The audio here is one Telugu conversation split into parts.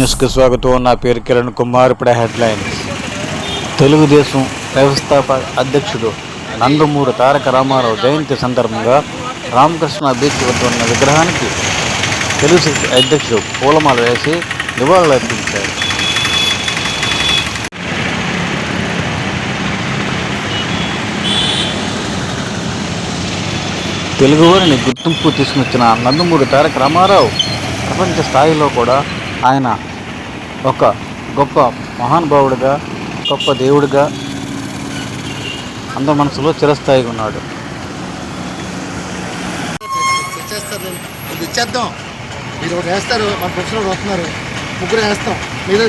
న్యూస్కి స్వాగతం. నా పేరు కిరణ్ కుమార్ ఇప్పుడు హెడ్లైన్స్ తెలుగుదేశం వ్యవస్థాపక అధ్యక్షుడు నందమూరి తారక రామారావు జయంతి సందర్భంగా రామకృష్ణ బీచ్ వద్ద ఉన్న విగ్రహానికి తెలుగు అధ్యక్షుడు పూలమాల వేసి నివాళులర్పించారు తెలుగువారిని గుర్తింపు తీసుకొచ్చిన నందమూరి తారక రామారావు ప్రపంచ స్థాయిలో కూడా ఆయన ఒక గొప్ప మహానుభావుడిగా గొప్ప దేవుడిగా అందరి మనసులో చిరస్థాయిగా ఉన్నాడు. ఇచ్చేద్దాం మీరు ఒకటి వేస్తారు మన ఒకటి వస్తున్నారు. ముగ్గురు వేస్తాం. మీరు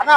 అన్నా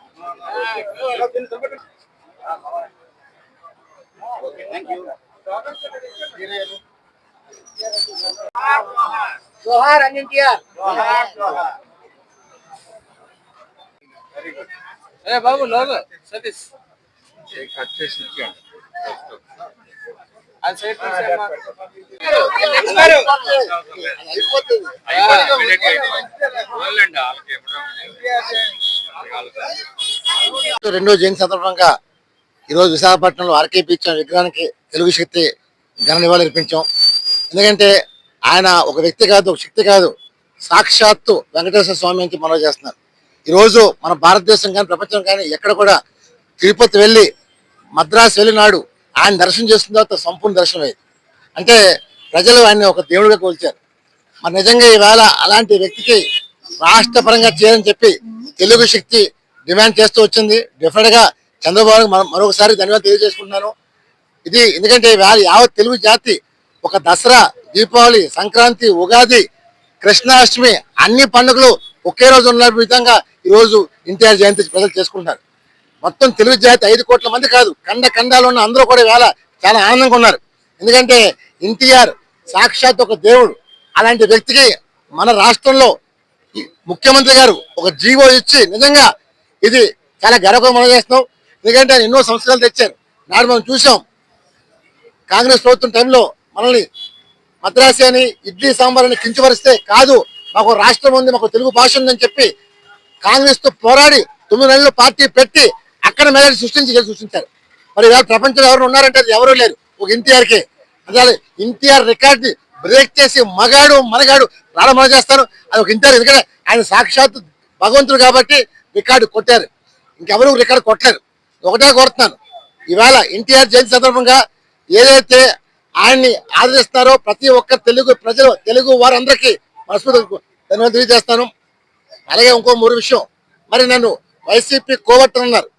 వస్తే కింద కాదు పైకి జోహార్ అన్నింటియార్ ఏ బాబు లోగు సతీష్ కట్ చేసి ఇచ్చేయండి అది సైడ్ తీసేయమ్మా. అయిపోతుంది వదలండి, వాళ్ళకి ఎప్పుడో- రెండో జయంతి సందర్భంగా ఈరోజు విశాఖపట్నంలో ఆర్కే బీచ్ విగ్రహానికి తెలుగు శక్తి ఘన నివాళులర్పించాం ఎందుకంటే ఆయన ఒక వ్యక్తి కాదు ఒక శక్తి కాదు. సాక్షాత్తు వెంకటేశ్వర స్వామి నుంచి మనవి చేస్తున్నారు. ఈరోజు మన భారతదేశం కానీ ప్రపంచం కానీ ఎక్కడ కూడా తిరుపతి వెళ్ళి మద్రాసు వెళ్ళినాడు ఆయన దర్శనం చేసిన తర్వాత సంపూర్ణ దర్శనం అంటే ప్రజలు ఆయన్ని ఒక దేవుడిగా కోల్చారు. మరి నిజంగా ఈవేళ అలాంటి వ్యక్తికి రాష్ట్ర పరంగా చేయాలని చెప్పి తెలుగు శక్తి డిమాండ్ చేస్తూ వచ్చింది. డెఫినెట్గా చంద్రబాబు మరొకసారి ధన్యవాదాలు తెలియజేసుకుంటున్నాను. ఇది ఎందుకంటే యావత్ తెలుగు జాతి ఒక దసరా దీపావళి సంక్రాంతి ఉగాది కృష్ణాష్టమి అన్ని పండుగలు ఒకే రోజు ఉన్న విధంగా ఈరోజు ఎన్టీఆర్ జయంతి ప్రజలు చేసుకుంటున్నారు. మొత్తం తెలుగు జాతి ఐదు కోట్ల మంది కాదు కండ ఖండాలు ఉన్న అందరూ కూడా వేళ చాలా ఆనందంగా ఉన్నారు. ఎందుకంటే ఎన్టీఆర్ సాక్షాత్ ఒక దేవుడు. అలాంటి వ్యక్తికి మన రాష్ట్రంలో ముఖ్యమంత్రి గారు ఒక జీవో ఇచ్చి నిజంగా ఇది చాలా గర్వంగా మనం చేస్తున్నాం. ఎందుకంటే ఆయన ఎన్నో సంవత్సరాలు తెచ్చారు. నాడు మనం చూసాం. కాంగ్రెస్ ప్రభుత్వం టైంలో మనల్ని మద్రాసి అని ఇడ్లీ సాంబార్ అని కించపరిస్తే కాదు మాకు రాష్ట్రం ఉంది మాకు తెలుగు భాష ఉందని చెప్పి కాంగ్రెస్తో పోరాడి తొమ్మిది నెలలు పార్టీ పెట్టి అక్కడ మెజారిటీ సృష్టించి సృష్టించారు. మరి ఇవాళ ప్రపంచంలో ఎవరు ఉన్నారంటే అది ఎవరూ లేరు. ఒక ఎన్టీఆర్కి. అదే ఎన్టీఆర్ రికార్డ్ని బ్రేక్ చేసి మగాడు మనగాడు రాడమన చేస్తారు. అది ఒక ఎన్టీఆర్ ఎందుకంటే ఆయన సాక్షాత్ భగవంతుడు కాబట్టి రికార్డు కొట్టారు. ఇంకెవరు రికార్డు కొట్టలేరు. ఒకటే కోరుతున్నాను. ఇవాళ ఎన్టీఆర్ జయంతి సందర్భంగా ఏదైతే ఆయన్ని ఆదరిస్తారో ప్రతి ఒక్క తెలుగు ప్రజలు తెలుగు వారందరికీ మనస్ఫూర్తి ధన్యవాదాలు తెలియజేస్తాను. అలాగే ఇంకో మూడు విషయం. మరి నన్ను వైసీపీ కోవట్ అన్నారు.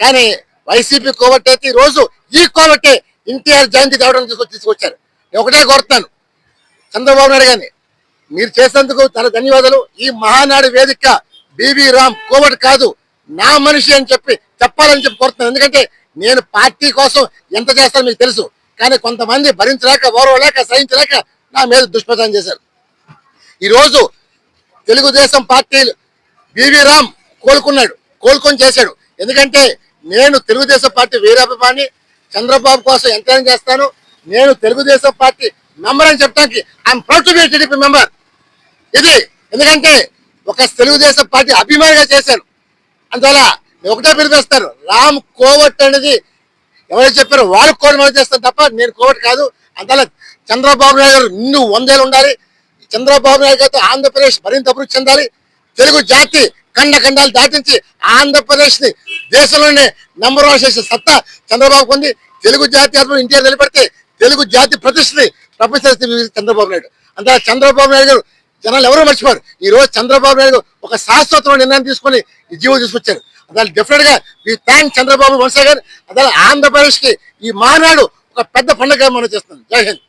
కానీ వైసీపీ కోవట్ అయితే రోజు ఈ కోవట్టే ఎన్టీఆర్ జయంతి తేవడం తీసుకొచ్చి తీసుకొచ్చారు. నేను ఒకటే కోరుతాను చంద్రబాబు నాయుడు గారిని మీరు చేసినందుకు చాలా ధన్యవాదాలు. ఈ మహానాడు వేదిక బీవీ రామ్ కోవట్ కాదు నా మనిషి అని చెప్పి చెప్పాలని చెప్పి కోరుతున్నాను. ఎందుకంటే నేను పార్టీ కోసం ఎంత చేస్తానో మీకు తెలుసు. కానీ కొంతమంది భరించలేక ఓర్వలేక సహించలేక నా మీద దుష్ప్రచారం చేశారు. ఈరోజు Telugu Desam party B V Ram కోలుకున్నాడు కోలుకొని చేశాడు. ఎందుకంటే నేను తెలుగుదేశం పార్టీ వీరాభిమాని చంద్రబాబు కోసం ఎంత చేస్తాను. నేను తెలుగుదేశం పార్టీ మెంబర్ అని చెప్పడానికి I'm proud to be TDP member ఇది ఎందుకంటే ఒక తెలుగుదేశం పార్టీ అభిమానిగా చేశాను అందువల్ల నేను ఒకటే పిలిపిస్తారు రామ్ కోవట్ అనేది ఎవరైతే చెప్పారో వాళ్ళు కోడి మనం చేస్తాను తప్ప నేను కోవట్ కాదు. అందువల్ల చంద్రబాబు నాయుడు గారు నిన్ను వందేలు ఉండాలి. చంద్రబాబు నాయుడు గారితో ఆంధ్రప్రదేశ్ మరింత అభివృద్ధి చెందాలి. తెలుగు జాతి ఖండ ఖండాలు దాటించి ఆంధ్రప్రదేశ్ని దేశంలోనే నంబర్ వన్ చేసే సత్తా చంద్రబాబు ఉంది. తెలుగు జాతి అభివృద్ధి ఇండియా నిలబెడితే తెలుగు జాతి ప్రతిష్టని ప్రపంచ చంద్రబాబు నాయుడు. అంతా చంద్రబాబు నాయుడు గారు జనాలు ఎవరు మర్చిపోరు. ఈ రోజు చంద్రబాబు నాయుడు ఒక శాశ్వతమైన నిర్ణయం తీసుకొని ఈ జీవో తీసుకొచ్చారు. అదే డెఫినెట్గా ఈ థ్యాంక్ చంద్రబాబు వంశ గారు అదే ఆంధ్రప్రదేశ్కి ఈ మానాడు ఒక పెద్ద పండుగ మనం చేస్తున్నాం. జై హింద్.